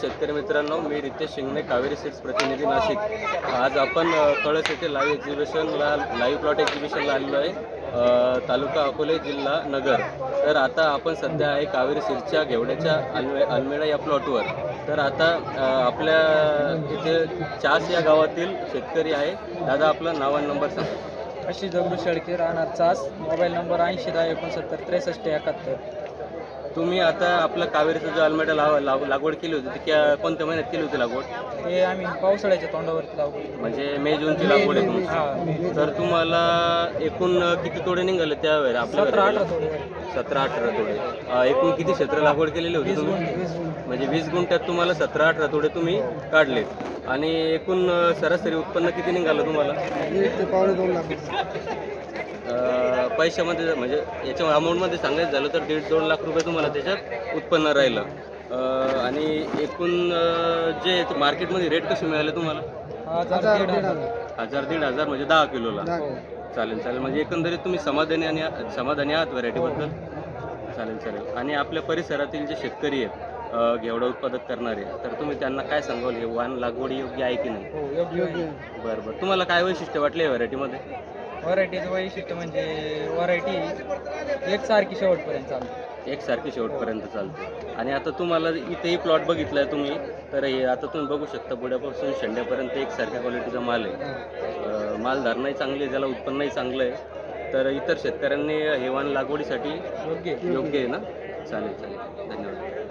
शेतकरी मित्रांनो मी रितेश शिंगणे कावेरी सिल्स प्रतिनिधी नाशिक. आज आपण कळस येथे लाईव्ह एक्झिबिशनला लाईव्ह प्लॉट एक्झिबिशनला आलेलो आहे तालुका अकोले जिल्हा नगर. तर आता आपण सध्या आहे कावेरी सिल्सच्या घेवड्याच्या अल्मे अल्मेडा या प्लॉटवर तर आता आपल्या इथे चास या गावातील शेतकरी आहे. दादा आपला नाव आणि नंबर सांगा. अशी दगडू शेळके राहणार चास. मोबाईल नंबर ऐंशी दहा एकोणसत्तर त्रेसष्ट एकाहत्तर. तुम्ही आता आपला कावेरीचा जो अल्मेडा लाव लाव- लागवड केली होती ती क्या- कोणत्या महिन्यात केली होती लागवड? हे आम्ही पावसाळ्याच्या तोंडावरती लावू म्हणजे मे जूनची लागवड आहे तुमची. हा तर तुम्हाला एकूण किती तोडे निघाले त्यावेळेला आपल्या सतरा? अठरा थोडे सतरा अठरा तोडे. अं, एकूण किती क्षेत्र लागवड केलेली होती वीस तुम्ही? गुंठे वीस गुंठे. म्हणजे वीस गुंठ्यात तुम्हाला सतरा अठरा तोडे तुम्ही काढलेत. आणि एकूण अं, सरासरी उत्पन्न किती निघालं तुम्हाला एक ते पावणे दोन लाख अं, पैशामध्ये म्हणजे याच्या अमाऊंटमध्ये सांगायचं झालं तर दीड दोन लाख रुपये तुम्हाला त्याच्यात उत्पन्न राहिलं. आणि एकूण जे मार्केटमध्ये रेट कसे मिळाले तुम्हाला? हजार दीड हजार. म्हणजे दहा किलोला. हो. चालेल चालेल. म्हणजे एकंदरीत तुम्ही समाधानी आणि समाधानी आहात व्हरायटीबद्दल चालेल चालेल. आणि आपल्या परिसरातील जे शेतकरी आहेत घेवडा उत्पादक करणारे तर तुम्ही त्यांना काय सांगाल? हे वाण लागवडी योग्य आहे की नाही? हो बरं बरं. तुम्हाला काय वैशिष्ट्य वाटले व्हरायटीमध्ये व्हरायटीचं वैशिष्ट्य म्हणजे व्हरायटी एकसारखी शेवटपर्यंत चालते. एकसारखी शेवटपर्यंत चालते. आणि आता तुम्हाला इथेही प्लॉट बघितलाय तुम्ही तर हे आता तुम्ही बघू शकता बुड्यापासून शेंड्यापर्यंत एकसारख्या क्वालिटीचा माल आहे. माल धारणाही चांगली आहे त्याला उत्पन्नही चांगलं आहे तर इतर शेतकऱ्यांनी हे वाण लागवडीसाठी योग्य योग्य आहे ना? चालेल चालेल. धन्यवाद.